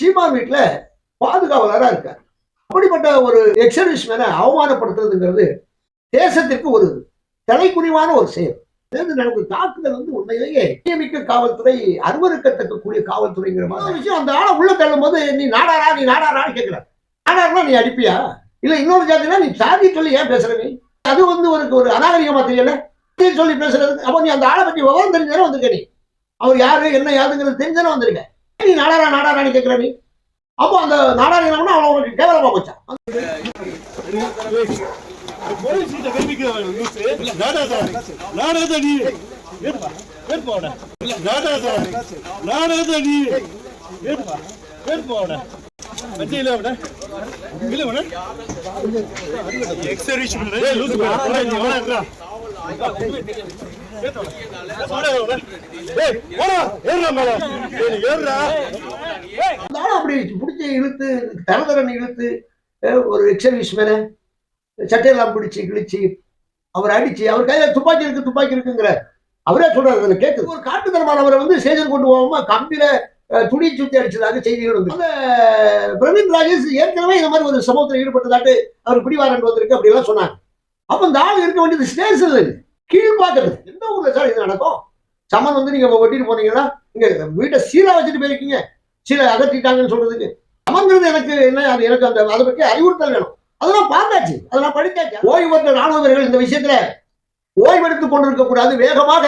சீமா வீட்டில் பாதுகாவலராக இருக்கார். அப்படிப்பட்ட ஒரு எக்ஸர்விஸ்மேனை அவமானப்படுத்துறதுங்கிறது தேசத்திற்கு ஒரு தலைக்குனிவான ஒரு செயல். அதாவது நமக்கு தாக்குதல் வந்து உண்மையிலேயே நியமிக்க காவல்துறை அருவருக்கத்தக்கக்கூடிய காவல்துறைங்கிற மாதிரி விஷயம். அந்த ஆளை உள்ள தள்ளும் போது நீ நாடாரா நீ நாடாரான்னு கேட்கிறார் நாடாருனா நீ அடிப்பியா? இல்ல இன்னொரு ஜாதினா நீ சாதி சொல்லி ஏன் பேசுற நீ? அது வந்து ஒரு ஒரு அநாகரிகமா தெரியல. சொல்லி பேசுறது அப்போ நீ அந்த ஆளை பற்றி விவரம் தெரிஞ்சாலும் வந்திருக்க நீ? அவர் யாரு என்ன யாருங்கிறது தெரிஞ்சாலும் வந்திருக்க. நீ நாடாரா நாடாரான்னு கேட்கிற நீ? அப்போ அந்த நாடார் இனம்னா அவன் உனக்கு கேவலமா போச்சான். போலீஸ் அப்படி பிடிச்சி இழுத்து தனதரன் இழுத்து ஒரு எக்ஸர்வீஸ் மேல சட்டையெல்லாம் பிடிச்சி கிழிச்சு அவர் அடிச்சு அவர் கையில துப்பாக்கி இருக்கு துப்பாக்கி இருக்குங்கிற அவரே சொல்றாரு அதுல கேட்குது ஒரு காட்டுத்தனமானவரை வந்து ஸ்டேஷன் கொண்டு போகாம கம்பியில துணி சுத்தி அடிச்சதாக செய்திகள் வந்து. பிரவீன் ராஜேஷ் ஏற்கனவே இந்த மாதிரி ஒரு சம்பவத்தில் ஈடுபட்டதாட்டு அவர் பிடிவாரன் வந்திருக்கு அப்படி எல்லாம் சொன்னாங்க. அப்ப இந்த ஆள் இருக்க வேண்டியது ஸ்டேஷன்ல இல்லை கீழ்பாக்கறது எந்த ஊர்ல சார் இது நடக்கும்? சமன் வந்து நீங்க வெட்டிட்டு போனீங்கன்னா இங்க வீட்டை சீலா வச்சுட்டு போயிருக்கீங்க. சீலை அகற்றிட்டாங்கன்னு சொல்றதுக்கு. சமங்கிறது எனக்கு என்ன அது எனக்கு அந்த அதை பற்றி அறிவுறுத்தல் வேணும். அதெல்லாம் பார்த்தாச்சு. அதெல்லாம் படித்தாச்சு. ஓய்வு பெற்ற ராணுவ வீரர்கள் இந்த விஷயத்துல ஓய்வெடுத்துக் கொண்டிருக்க கூடாது. வேகமாக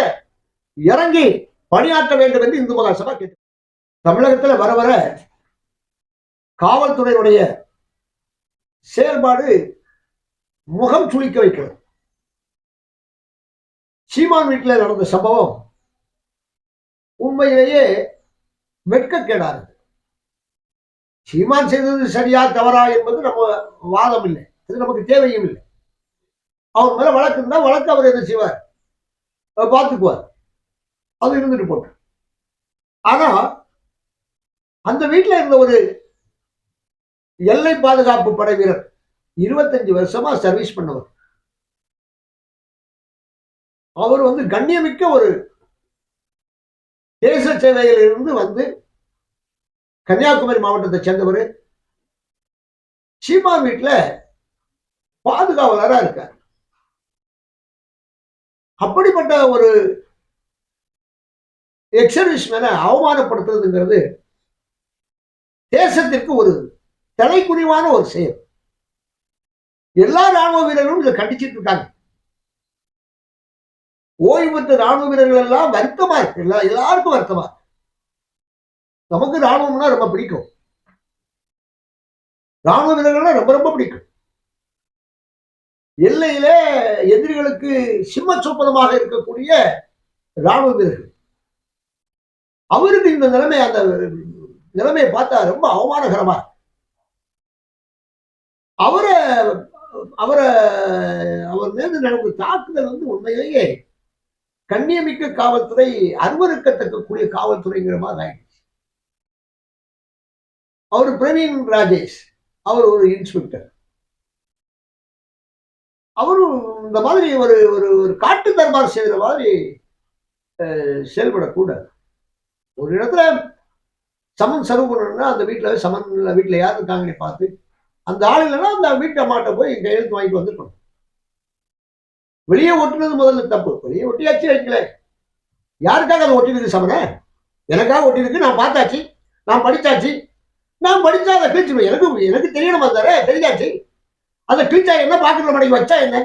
இறங்கி பணியாற்ற வேண்டும் என்று இந்து மகா சபா கேட்டு தமிழகத்துல வர வர காவல்துறையினுடைய செயல்பாடு முகம் சுளிக்க வைக்கிறது. சீமான் வீட்டில் நடந்த சம்பவம் உண்மையிலேயே வெட்கக்கேடானது. சீமான் செய்தது சரியா தவறா என்பது நம்ம வாதம் இல்லை. அது நமக்கு தேவையும் இல்லை. அவர் மேல வழக்கு இருந்தா வழக்கு அவர் என்ன செய்வார்? பார்த்துக்குவார். அது இருந்துட்டு போட்டு. ஆனா அந்த வீட்டில் இருந்த ஒரு எல்லை பாதுகாப்பு படை வீரர் இருபத்தஞ்சு வருஷமா சர்வீஸ் பண்ணவர். அவர் வந்து கண்ணியமிக்க ஒரு தேச சேவையிலிருந்து வந்து கன்னியாகுமரி மாவட்டத்தை சேர்ந்தவர். சீமா வீட்டுல பாதுகாவலரா இருக்கார். அப்படிப்பட்ட ஒரு எக்ஸர்விஸ் மேல அவமானப்படுத்துறதுங்கிறது தேசத்திற்கு ஒரு தலைக்குனிவான ஒரு செயல். எல்லா ராணுவ வீரர்களும் இதை கண்டிச்சிட்டு இருக்காங்க. ஓய்வு பெற்ற ராணுவ வீரர்கள் எல்லாம் வருத்தமா இருக்கு. எல்லா எல்லாருக்கும் வருத்தமா நமக்கு ராணுவம்னா ரொம்ப பிடிக்கும். ராணுவ வீரர்கள்னா ரொம்ப ரொம்ப பிடிக்கும். எல்லையில எதிரிகளுக்கு சிம்ம சொப்பனமாக இருக்கக்கூடிய ராணுவ வீரர்கள். அவருக்கு இந்த நிலைமை அந்த நிலைமையை பார்த்தா ரொம்ப அவமானகரமா அவரை அவரை அவர் மீது நடந்த தாக்குதல் வந்து உண்மையிலேயே கண்ணியமிக்க காவல்துறை அருவறுக்கத்தக்கக்கூடிய காவல்துறைங்கிற மாதிரி ஆயிடுச்சு. அவர் பிரவீன் ராஜேஷ் அவர் ஒரு இன்ஸ்பெக்டர். அவரும் இந்த மாதிரி ஒரு ஒரு ஒரு காட்டு தர்பார் செய்கிற மாதிரி செயல்படக்கூடாது. ஒரு இடத்துல சமன் சர்வ் பண்ணணும்னா அந்த வீட்டில் சமன் வீட்டில் யார் இருக்காங்கன்னு பார்த்து அந்த ஆள் இல்லைன்னா அந்த வீட்டை மாட்ட போய் கையெழுத்து வாங்கிட்டு வந்துருக்கணும். வெளியே ஒட்டுனது முதல்ல தப்பு. வெளியே ஒட்டியாச்சு வைக்கல யாருக்காக அதை ஒட்டிருக்கு சமன எனக்காக ஒட்டிருக்கு நான் பார்த்தாச்சு நான் படித்தாச்சு நான் படித்தா அதை கிழிச்சு எனக்கு எனக்கு தெரியணும் வந்தாரு தெரியாச்சு அதை கிழிச்சா என்ன பாக்கெட்ல மடக்கி வச்சா என்ன?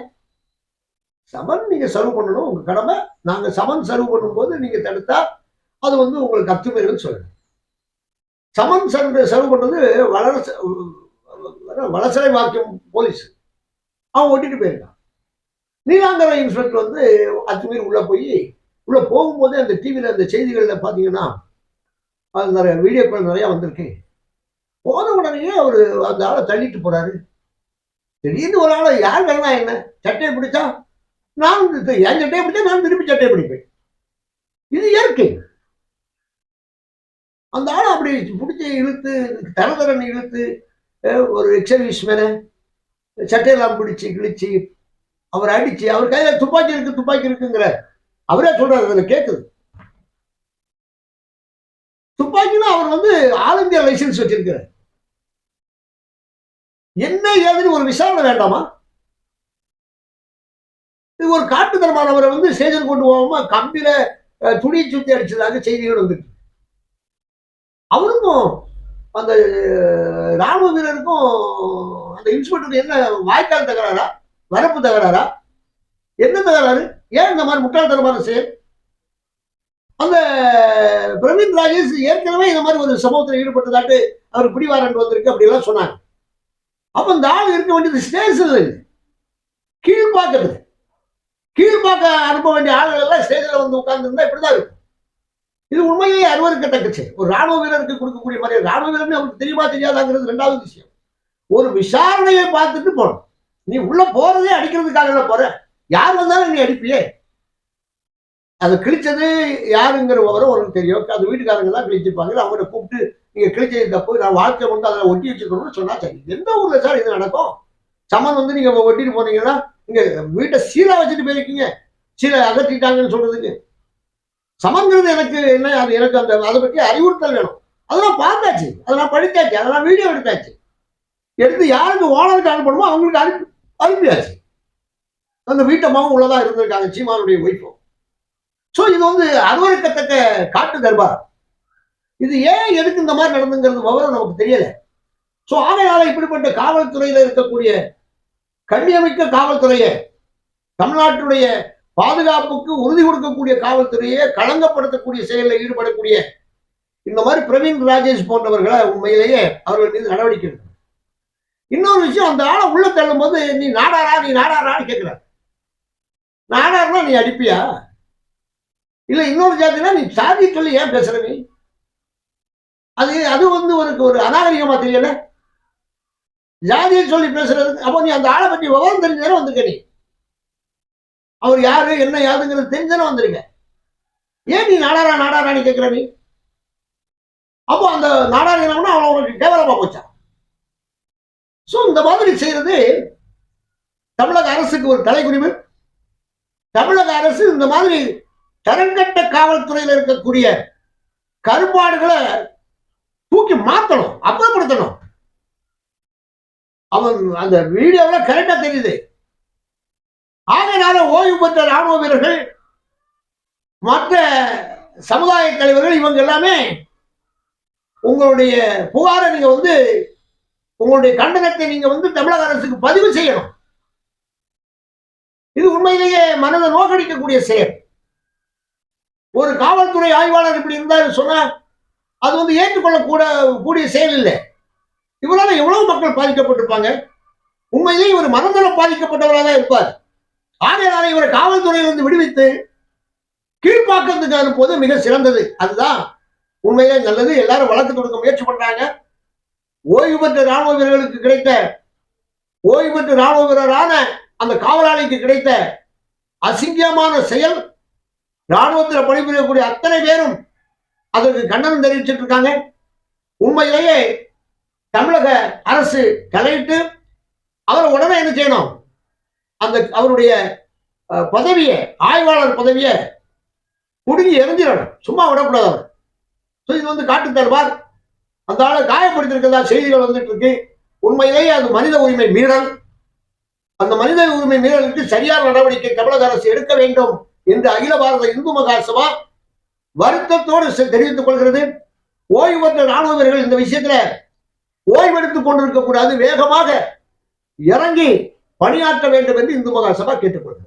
சமன் நீங்கள் சர்வ் பண்ணணும் உங்கள் கடமை. நாங்கள் சமன் சர்வ் பண்ணும்போது நீங்கள் தடுத்தா அது வந்து உங்களுக்கு அத்துமீறல் சொல்லணும் சமன் சர்வ் சர்வ் பண்ணது வளர வளசலை வாக்கியம் போலீஸ். அவன் ஓட்டிட்டு போயிருக்கான். நீலாங்கரை இன்ஸ்பெக்டர் வந்து அத்துமீறி உள்ள போய் உள்ள போகும்போதே அந்த டிவியில அந்த செய்திகள்ல பாத்தீங்கன்னா அது நிறைய வீடியோக்கள் நிறைய வந்திருக்கு. போன உடனே அவர் அந்த ஆளை தள்ளிட்டு போறாரு. திடீர்னு ஒரு ஆளை யார் வேணா என்ன? சட்டையை பிடிச்சா நான் என் சட்டையை பிடிச்சா நான் திருப்பி சட்டையை பிடிப்பேன். இது இயற்கை. அந்த ஆளை அப்படி பிடிச்சி இழுத்து தரதரன் இழுத்து ஒரு எக்ஸர்வீஸ் மேல சட்டையெல்லாம் பிடிச்சி கிழிச்சு அவர் அடிச்சு அவர் கையில துப்பாக்கி இருக்கு துப்பாக்கி இருக்குங்கிற. அவரே சொல்றாரு அதுல கேக்குது. துப்பாக்கினா அவர் வந்து ஆல் இந்தியா லைசன்ஸ் வச்சிருக்கிறார். என்ன ஏதுன்னு ஒரு விசாரணை வேண்டாமா? இது ஒரு காட்டுத்தனமானவரை வந்து ஸ்டேஷன் கொண்டு போகாம கம்பியில துணி சுத்தி அடிச்சதாக செய்திகள் வந்துட்டு அவருக்கும் அந்த ராணுவ வீரருக்கும் அந்த இன்ஸ்பெக்டர் என்ன வாய்க்கால் தகராறா? வரப்பு தகராறா? என்ன தகராறு? ஏன் இந்த மாதிரி முட்டாள்தனமான செயல்? அந்த பிரவீன் ராஜேஷ் ஏற்கனவே இந்த மாதிரி ஒரு சம்பவத்தில் ஈடுபட்டதாட்டு அவர் பிடிவாரண்ட் வந்திருக்கு அப்படி எல்லாம் சொன்னாங்க. அப்ப இந்த ஆள் இருக்க வேண்டியது ஸ்டேஷன்ல இல்லை கீழ்பாக்கத்துல கீழ்பாக்க அனுப்ப வேண்டிய ஆளுகள் எல்லாம் ஸ்டேஜில் வந்து உட்கார்ந்துருந்தா இப்படிதான் இருக்கும். இது உண்மையிலேயே அருவருக்கத்தக்க செயல் ஒரு ராணுவ வீரருக்கு கொடுக்கக்கூடிய மாதிரி ராணுவ வீரர்னு அவருக்கு தெரியுமா தெரியாதாங்கிறது ரெண்டாவது விஷயம். ஒரு விசாரணையை பார்த்துட்டு போகணும். நீ உள்ள போறதே அடிக்கிறதுக்காக போற. யார் வந்தாலும் நீ அடிப்பியே. அது கிழிச்சது யாருங்கிற விவரம் உனக்கு தெரியும். அது வீட்டுக்காரங்க தான் கிழிச்சிருப்பாங்க. அவங்கள கூப்பிட்டு நீங்க கிழிச்சது தப்பு நான் வாழ்க்கை கொண்டு அதில் ஒட்டி வச்சுக்கணும்னு சொன்னா சரி. எந்த ஊர்ல சார் இது நடக்கும்? சமன் வந்து நீங்க ஒட்டிட்டு போனீங்கன்னா நீங்க வீட்டை சீலா வச்சுட்டு போயிருக்கீங்க. சீலை அகற்றிட்டாங்கன்னு சொல்றதுக்கு. சமங்கிறது எனக்கு என்ன அது எனக்கு அந்த அதை பற்றி அறிவுறுத்தல் வேணும். அதெல்லாம் பார்த்தாச்சு. அதெல்லாம் படித்தாச்சு அதெல்லாம் வீடியோ எடுத்தாச்சு. எடுத்து யாருக்கு ஓனருக்கு அனுப்பணுமோ அவங்களுக்கு அனுப்பி அனுப்பியாச்சு அந்த வீட்டம்மாவும் உள்ளதா இருந்திருக்காங்க சீமானுடைய ஒய்ஃபும் ஸோ இது வந்து அருவருக்கத்தக்க காட்டு தர்பார். இது ஏன் எதுக்கு இந்த மாதிரி நடந்துங்கிறது விவரம் நமக்கு தெரியல. ஸோ ஆகையால இப்படிப்பட்ட காவல்துறையில இருக்கக்கூடிய கண்ணியமிக்க காவல்துறையை தமிழ்நாட்டுடைய பாதுகாப்புக்கு உறுதி கொடுக்கக்கூடிய காவல்துறையை களங்கப்படுத்தக்கூடிய செயலில் ஈடுபடக்கூடிய இந்த மாதிரி பிரவீன் ராஜேஷ் போன்றவர்களை உண்மையிலேயே அவர்கள் மீது நடவடிக்கை எடுக்கும் இன்னொரு விஷயம் அந்த ஆளை உள்ள தள்ளும் போது நீ நாடாரா நீ நாடாரான்னு கேட்கிறார் நாடாருனா நீ அடிப்பியா? இல்ல இன்னொரு ஜாதினா நீ சாதி சொல்லி ஏன் பேசுற நீ? அது அது வந்து உனக்கு ஒரு அநாகரிகமா தெரியல. ஜாதியை சொல்லி பேசுறது அப்போ நீ அந்த ஆளை பற்றி விவரம் தெரிஞ்சானே வந்திருக்க நீ. அவர் யாரு என்ன யாருங்கிறது தெரிஞ்சானே வந்திருக்க. ஏன் நீ நாடாரா நாடாரான்னு கேட்கிற நீ? அப்போ அந்த நாடார் இனம்னா அவன் உனக்கு கேவலமா போச்சா? ஸோ இந்த மாதிரி செய்யறது தமிழக அரசுக்கு ஒரு தலைக்குரிமை தமிழக அரசு இந்த மாதிரி தரங்கட்ட காவல்துறையில் இருக்கக்கூடிய கருப்பாடுகளை தூக்கி மாத்தணும் அப்புறப்படுத்தணும். அவன் அந்த வீடியோவில் கரெக்டா தெரியுது. ஆகையினால ஓய்வு பெற்ற ராணுவ வீரர்கள் மற்ற சமுதாய தலைவர்கள் இவங்க எல்லாமே உங்களுடைய புகாரை நீங்க வந்து உங்களுடைய கண்டனத்தை நீங்க வந்து தமிழக அரசுக்கு பதிவு செய்யணும். இது உண்மையிலேயே மனதை நோக்கடிக்கக்கூடிய செயல். ஒரு காவல்துறை ஆய்வாளர் இப்படி இருந்தார் சொன்னா அது வந்து ஏற்றுக்கொள்ளக்கூட கூடிய செயல் இல்லை. இவரால் எவ்வளவு மக்கள் பாதிக்கப்பட்டிருப்பாங்க? உண்மையிலேயே இவர் மனநலம் பாதிக்கப்பட்டவராக இருப்பார். ஆகையால இவரை காவல்துறையிலிருந்து விடுவித்து கீழ்ப்பாக்கத்துக்கு அனுப்புவது மிக சிறந்தது. அதுதான் உண்மையிலே நல்லது. எல்லாரும் வளர்த்து கொடுக்க முயற்சி பண்றாங்க. ஓய்வு பெற்ற ராணுவ வீரர்களுக்கு கிடைத்த ஓய்வு பெற்ற ராணுவ வீரரான அந்த காவலாளிக்கு கிடைத்த அசிங்கமான செயல் ராணுவத்தில் பணிபுரியக்கூடிய அத்தனை பேரும் அதற்கு கண்டனம் தெரிவிச்சிட்டு இருக்காங்க. உண்மையிலேயே தமிழக அரசு தலையிட்டு அவரை உடனே என்ன செய்யணும்? அந்த அவருடைய பதவியை ஆய்வாளர் பதவியை குடுங்கி எரிஞ்சிடணும் சும்மா விடக்கூடாது அவர். ஸோ இது வந்து காட்டு தருவார் அந்த ஆளை காயப்படுத்திருக்கிறதா செய்திகள் வந்துட்டு இருக்கு உண்மையிலேயே அது மனித உரிமை மீறல். அந்த மனித உரிமை மீறலுக்கு சரியான நடவடிக்கை தமிழக அரசு எடுக்க வேண்டும் என்று அகில பாரத இந்து மகாசபா வருத்தத்தோடு செ- தெரிவித்துக் கொள்கிறது. ஓய்வு பெற்ற ராணுவ வீரர்கள் இந்த விஷயத்துல ஓய்வெடுத்துக் கொண்டிருக்க கூடாது. வேகமாக இறங்கி பணியாற்ற வேண்டும் என்று இந்து மகாசபா கேட்டுக்கொள்கிறது